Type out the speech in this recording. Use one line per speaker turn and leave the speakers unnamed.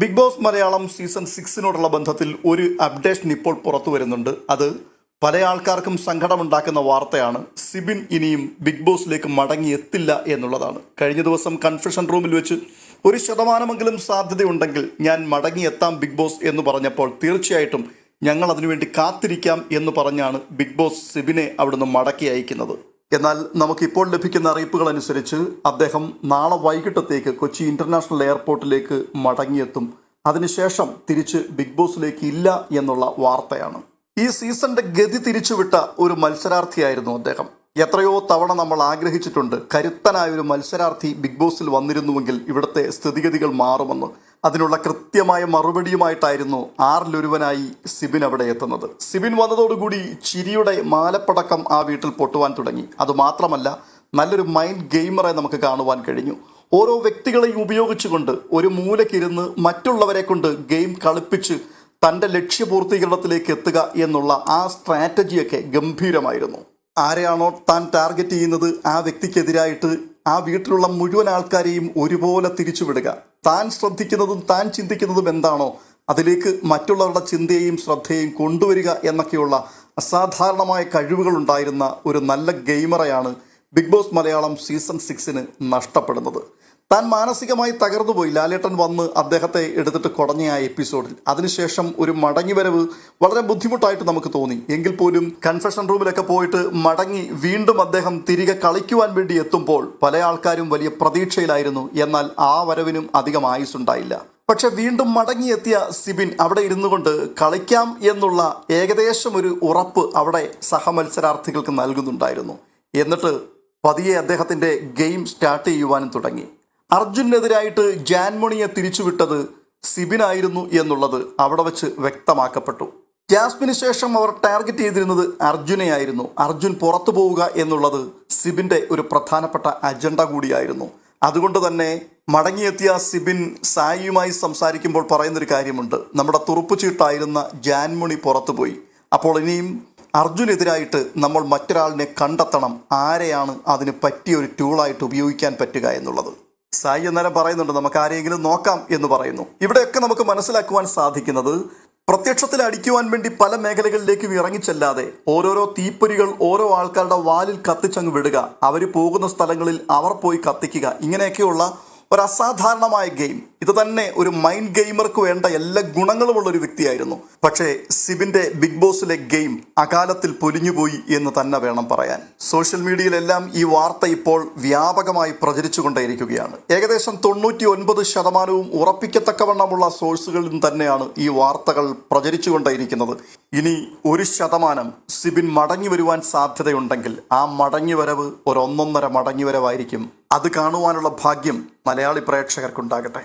Big Boss Malayalam season സിക്സിനോടുള്ള ബന്ധത്തിൽ ഒരു അപ്ഡേഷൻ ഇപ്പോൾ പുറത്തു വരുന്നുണ്ട്. അത് പല ആൾക്കാർക്കും സങ്കടമുണ്ടാക്കുന്ന വാർത്തയാണ്. സിബിൻ ഇനിയും ബിഗ് ബോസിലേക്ക് മടങ്ങിയെത്തില്ല എന്നുള്ളതാണ്. കഴിഞ്ഞ ദിവസം കൺഫ്യൂഷൻ റൂമിൽ വെച്ച് ഒരു ശതമാനമെങ്കിലും സാധ്യതയുണ്ടെങ്കിൽ ഞാൻ മടങ്ങിയെത്താം ബിഗ് ബോസ് എന്ന് പറഞ്ഞപ്പോൾ തീർച്ചയായിട്ടും ഞങ്ങൾ അതിനുവേണ്ടി കാത്തിരിക്കാം എന്ന് പറഞ്ഞാണ് ബിഗ് ബോസ് സിബിനെ അവിടുന്ന് മടക്കി അയക്കുന്നത്. എന്നാൽ നമുക്കിപ്പോൾ ലഭിക്കുന്ന അറിയിപ്പുകൾ അനുസരിച്ച് അദ്ദേഹം നാളെ വൈകിട്ടത്തേക്ക് കൊച്ചി ഇന്റർനാഷണൽ എയർപോർട്ടിലേക്ക് മടങ്ങിയെത്തും. അതിനുശേഷം തിരിച്ച് ബിഗ് ബോസിലേക്ക് ഇല്ല എന്നുള്ള വാർത്തയാണ്. ഈ സീസണിന്റെ ഗതി തിരിച്ചുവിട്ട ഒരു മത്സരാർത്ഥിയായിരുന്നു അദ്ദേഹം. എത്രയോ തവണ നമ്മൾ ആഗ്രഹിച്ചിട്ടുണ്ട് കരുത്തനായ ഒരു മത്സരാർത്ഥി ബിഗ് ബോസിൽ വന്നിരുന്നുവെങ്കിൽ ഇവിടുത്തെ സ്ഥിതിഗതികൾ മാറുമെന്ന്. അതിനുള്ള കൃത്യമായ മറുപടിയുമായിട്ടായിരുന്നു ആറിലൊരുവനായി സിബിൻ അവിടെ എത്തുന്നത്. സിബിൻ വന്നതോടുകൂടി ചിരിയുടെ മാലപ്പടക്കം ആ വീട്ടിൽ പൊട്ടുവാൻ തുടങ്ങി. അതുമാത്രമല്ല നല്ലൊരു മൈൻഡ് ഗെയിമറെ നമുക്ക് കാണുവാൻ കഴിഞ്ഞു. ഓരോ വ്യക്തികളെയും ഉപയോഗിച്ചുകൊണ്ട് ഒരു മൂലക്കിരുന്ന് മറ്റുള്ളവരെ കൊണ്ട് ഗെയിം കളിപ്പിച്ച് തന്റെ ലക്ഷ്യപൂർത്തീകരണത്തിലേക്ക് എത്തുക എന്നുള്ള ആ സ്ട്രാറ്റജിയൊക്കെ ഗംഭീരമായിരുന്നു. ആരെയാണോ താൻ ടാർഗറ്റ് ചെയ്യുന്നത് ആ വ്യക്തിക്കെതിരായിട്ട് ആ വീട്ടിലുള്ള മുഴുവൻ ആൾക്കാരെയും ഒരുപോലെ തിരിച്ചുവിടുക. താൻ ശ്രദ്ധിക്കുന്നതും താൻ ചിന്തിക്കുന്നതും എന്താണോ അതിലേക്ക് മറ്റുള്ളവരുടെ ചിന്തയെയും ശ്രദ്ധയെയും കൊണ്ടുവരിക എന്നൊക്കെയുള്ള അസാധാരണമായ കഴിവുകൾ ഉണ്ടായിരുന്ന ഒരു നല്ല ഗെയിമറെയാണ് ബിഗ് ബോസ് മലയാളം സീസൺ സിക്സിന് നഷ്ടപ്പെടുന്നത്. താൻ മാനസികമായി തകർന്നുപോയി ലാലേട്ടൻ വന്ന് അദ്ദേഹത്തെ എടുത്തിട്ട് കുടഞ്ഞ ആ എപ്പിസോഡിൽ. അതിനുശേഷം ഒരു മടങ്ങി വരവ് വളരെ ബുദ്ധിമുട്ടായിട്ട് നമുക്ക് തോന്നി. എങ്കിൽ പോലും കൺഫെഷൻ റൂമിലൊക്കെ പോയിട്ട് മടങ്ങി വീണ്ടും അദ്ദേഹം തിരികെ കളിക്കുവാൻ വേണ്ടി എത്തുമ്പോൾ പല ആൾക്കാരും വലിയ പ്രതീക്ഷയിലായിരുന്നു. എന്നാൽ ആ വരവിനും അധികം ആയുസുണ്ടായില്ല പക്ഷെ വീണ്ടും മടങ്ങിയെത്തിയ സിബിൻ അവിടെ ഇരുന്നു കൊണ്ട് കളിക്കാം എന്നുള്ള ഏകദേശം ഒരു ഉറപ്പ് അവിടെ സഹമത്സരാർത്ഥികൾക്ക് നൽകുന്നുണ്ടായിരുന്നു. എന്നിട്ട് പതിയെ അദ്ദേഹത്തിന്റെ ഗെയിം സ്റ്റാർട്ട് ചെയ്യുവാനും തുടങ്ങി. അർജുനെതിരായിട്ട് ജാൻമണിയെ തിരിച്ചുവിട്ടത് സിബിനായിരുന്നു എന്നുള്ളത് അവിടെ വെച്ച് വ്യക്തമാക്കപ്പെട്ടു. ജാസ്മിന് ശേഷം അവർ ടാർഗറ്റ് ചെയ്തിരുന്നത് അർജുനെയായിരുന്നു. അർജുൻ പുറത്തു പോവുക എന്നുള്ളത് സിബിന്റെ ഒരു പ്രധാനപ്പെട്ട അജണ്ട കൂടിയായിരുന്നു. അതുകൊണ്ട് തന്നെ മടങ്ങിയെത്തിയ സിബിൻ സായിയുമായി സംസാരിക്കുമ്പോൾ പറയുന്നൊരു കാര്യമുണ്ട്. നമ്മുടെ തുറുപ്പ് ചീട്ടായിരുന്ന ജാൻമണി പുറത്തുപോയി അപ്പോൾ ഇനിയും അർജുനെതിരായിട്ട് നമ്മൾ മറ്റൊരാളിനെ കണ്ടെത്തണം. ആരെയാണ് അതിന് പറ്റിയ ഒരു ടൂളായിട്ട് ഉപയോഗിക്കാൻ പറ്റുക എന്നുള്ളത്. സായി അന്നേരം പറയുന്നുണ്ട് നമുക്ക് ആരെയെങ്കിലും നോക്കാം എന്ന് പറയുന്നു. ഇവിടെയൊക്കെ നമുക്ക് മനസ്സിലാക്കുവാൻ സാധിക്കുന്നത് പ്രത്യക്ഷത്തിൽ അടിക്കുവാൻ വേണ്ടി പല മേഖലകളിലേക്കും ഇറങ്ങിച്ചെല്ലാതെ ഓരോരോ തീപ്പൊരികൾ ഓരോ ആൾക്കാരുടെ വാലിൽ കത്തിച്ചങ്ങ് വിടുക അവർ പോകുന്ന സ്ഥലങ്ങളിൽ അവർ പോയി കത്തിക്കുക ഇങ്ങനെയൊക്കെയുള്ള ഒരു അസാധാരണമായ ഗെയിം. ഇത് തന്നെ ഒരു മൈൻഡ് ഗെയിമർക്ക് വേണ്ട എല്ലാ ഗുണങ്ങളുമുള്ള ഒരു വ്യക്തിയായിരുന്നു. പക്ഷേ സിബിന്റെ ബിഗ് ബോസിലെ ഗെയിം അകാലത്തിൽ പൊലിഞ്ഞുപോയി എന്ന് തന്നെ വേണം പറയാൻ. സോഷ്യൽ മീഡിയയിലെല്ലാം ഈ വാർത്ത ഇപ്പോൾ വ്യാപകമായി പ്രചരിച്ചുകൊണ്ടേയിരിക്കുകയാണ്. ഏകദേശം തൊണ്ണൂറ്റി ഒൻപത് ശതമാനവും ഉറപ്പിക്കത്തക്കവണ്ണമുള്ള സോഴ്സുകളിൽ തന്നെയാണ് ഈ വാർത്തകൾ പ്രചരിച്ചുകൊണ്ടേയിരിക്കുന്നത്. ഇനി ഒരു ശതമാനം സിബിൻ മടങ്ങി വരുവാൻ സാധ്യതയുണ്ടെങ്കിൽ ആ മടങ്ങി വരവ് ഒരു ഒന്നൊന്നര മടങ്ങിവരവായിരിക്കും. അത് കാണുവാനുള്ള ഭാഗ്യം മലയാളി പ്രേക്ഷകർക്കുണ്ടാകട്ടെ.